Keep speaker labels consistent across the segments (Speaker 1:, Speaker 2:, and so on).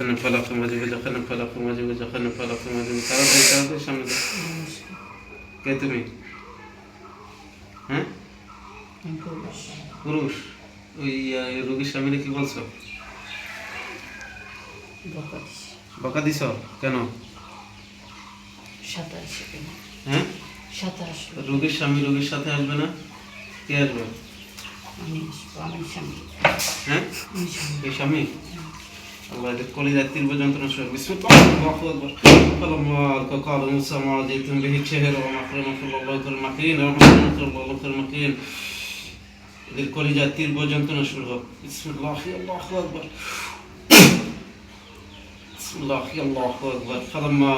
Speaker 1: জাহান্নাম ফালাকুম ওয়াজিবু জাহান্নাম ফালাকুম ওয়াজিবু জাহান্নাম ফালাকুম ওয়াজিবু তাড়াতাড়ি তাড়াতাড়ি সামনে কে তুমি হ্যাঁ পুরুষ ওই রোগীর স্বামীরে কি বলছো বকা দিছ কেন হ্যাঁ রোগীর স্বামী রোগীর সাথে আসবে না কে আসবে
Speaker 2: আমার স্বামী
Speaker 1: হ্যাঁ
Speaker 2: আমার স্বামী
Speaker 1: এই স্বামী আল্লাহ এদের কলিজার তীব্র যন্ত্রণা শুরু বিসমিল্লাহু আকবার فلما قال موسى ما جئتم به الشهر وما أكرمك الله خير المكين وما أكرمك الله خير المكين এদের কলিজার তীব্র যন্ত্রণা শুরু হোক বিসমিল্লাহ আল্লাহু আকবার بسم الله الله أكبر فلما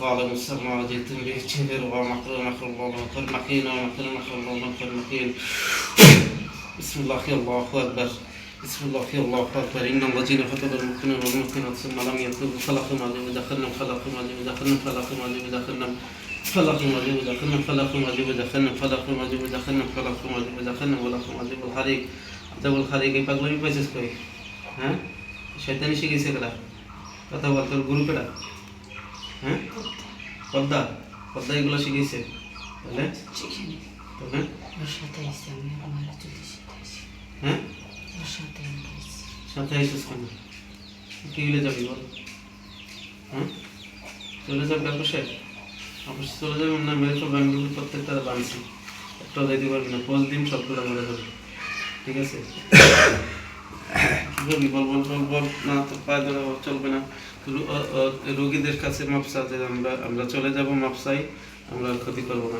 Speaker 1: قال موسى ما جئتم به الشهر وما أكرمك الله خير المكين وما أكرمك الله خير المكين بسم الله الله أكبر بسم الله الله أكبر إن الذين فتنوا المؤمنين والمؤمنات ثم لم يتوبوا فلهم عذاب جهنم فلهم عذاب جهنم فلهم عذاب جهنم فلهم عذاب جهنم فلهم عذاب جهنم فلهم عذاب جهنم فلهم عذاب جهنم ولهم عذاب الحريق عذاب الحريق এই পাগলামি পাইছিস কই হ্যাঁ শয়তানি শিখেছে কেডা কথা বল তোর গুরু কেডা হ্যাঁ পদ্মা পদ্মা এগুলো শিখেছে তাহলে
Speaker 2: সেখানে
Speaker 1: তাহলে
Speaker 2: ওর সাথে এসে আমি আমার যদি সাথে এসে
Speaker 1: হ্যাঁ
Speaker 2: ওর সাথে আমি এসে
Speaker 1: সাথে আইসিস কেন? হলে যাবি বল? হ্যাঁ? চলে যাবি অবশ্যই অবশ্যই চলে যাবি না? মেরে সব ব্যাংকগুলো প্রত্যেকটা বানছি। একটা দিতে পারবি না। পাঁচ দিন সবগুলো মরে যাবে। ঠিক আছে? বল বল বল বল। না তো চলবে না। রোগীদের কাছে মাপসা যে আমরা আমরা চলে যাব মাপসাই আমরা ক্ষতি করব না।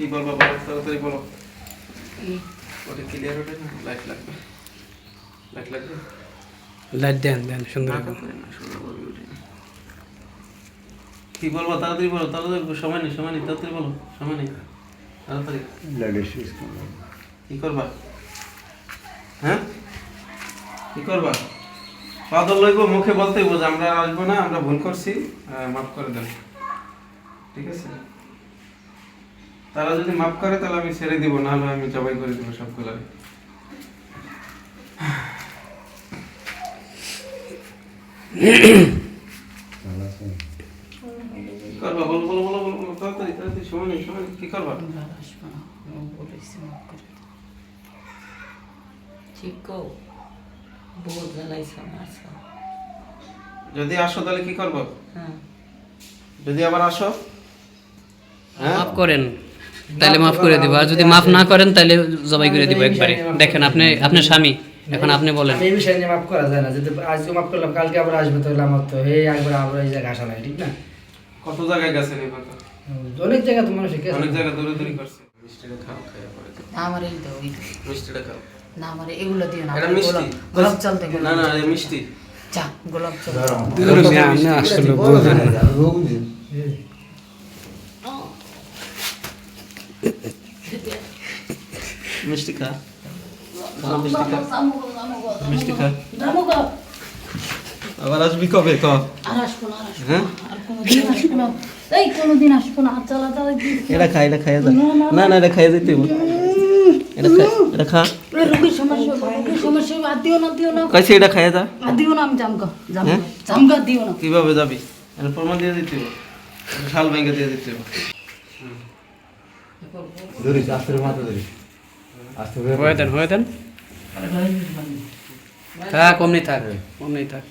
Speaker 1: কি বলব বলো তাড়াতাড়ি বলো।
Speaker 2: এই
Speaker 1: ওটা ক্লিয়ার ওঠে না লাইট লাগবে। লাইট লাগবে?
Speaker 3: লাইট দেন দেন সুন্দর।
Speaker 1: কি বলব তাড়াতাড়ি বলো তাড়াতাড়ি বলো, সময় নেই সময় নেই তাড়াতাড়ি বলো সময় নেই। তাড়াতাড়ি। কি করবা? হ্যাঁ? কি করবা? পাদল লইব মুখে বলতেই বোঝা আমরা আসব না আমরা ভুল করছি মাফ করে দেন। ঠিক আছে? তারা যদি মাফ করে তাহলে আমি ছেড়ে দিব না হলে আমি জবাই করে দিব সবগুলো করবা? বলো বলো বলো বলো বলো তাড়াতাড়ি তাড়াতাড়ি সময় নেই কি করবা।
Speaker 2: ঠিক জ্বালাইছে
Speaker 1: যদি আসো তাহলে কি করব?
Speaker 2: হ্যাঁ।
Speaker 1: যদি আবার আসো? হ্যাঁ
Speaker 3: মাফ করেন। তাহলে মাফ করে দিব। আর যদি মাফ না করেন তাহলে জবাই করে দিব একবারে। দেখেন আপনি আপনার স্বামী এখন আপনি বলেন।
Speaker 4: এই বিষয় নিয়ে মাফ করা যায় না। যদি আজকে মাফ করলাম কালকে আবার আসবে তাহলে আমার তো এই একবার আবার এই জায়গায় আসা নাই ঠিক না?
Speaker 1: কত জায়গায় গেছেন এবার তো?
Speaker 4: অনেক জায়গা তো মানুষ শিখে
Speaker 1: অনেক জায়গায় দৌড়ে দৌড়ি করছে। মিষ্টিটা খাও খাইয়া পরে
Speaker 2: না আমার এই দাও এই
Speaker 1: মিষ্টিটা খাও।
Speaker 2: না আমার এগুলো দিও না।
Speaker 1: এটা মিষ্টি।
Speaker 2: গোলাপ জল দেবে
Speaker 1: না না এটা মিষ্টি।
Speaker 2: চা গোলাপ জল।
Speaker 3: আপনি আসলে বুঝেন না।
Speaker 1: মিষ্টি খা খা, মিষ্টি খা মিষ্টি খা আবার আসবি কবে ক হ্যাঁ?
Speaker 2: কোনোদিন আসব না এই কোনোদিন আসব না আর জ্বালা জ্বালা
Speaker 1: এটা খা এটা খাইয়া যা না না এটা খাইয়া যেতে এটা খা এটা খা
Speaker 2: রোগীর সমস্যা রোগীর সমস্যা আর দিও না দিও না
Speaker 1: কাছে এটা খাইয়া যা
Speaker 2: আর দিও না আমি জামগা জামগা দিও না
Speaker 1: কীভাবে যাবি এটা প্রমাণ দিয়ে দিতে হবে শাল ব্যাংকে দিয়ে দিতে হবে
Speaker 3: হয়ে দেন হয়ে দেন। থাক অমনি থাক অমনি থাক।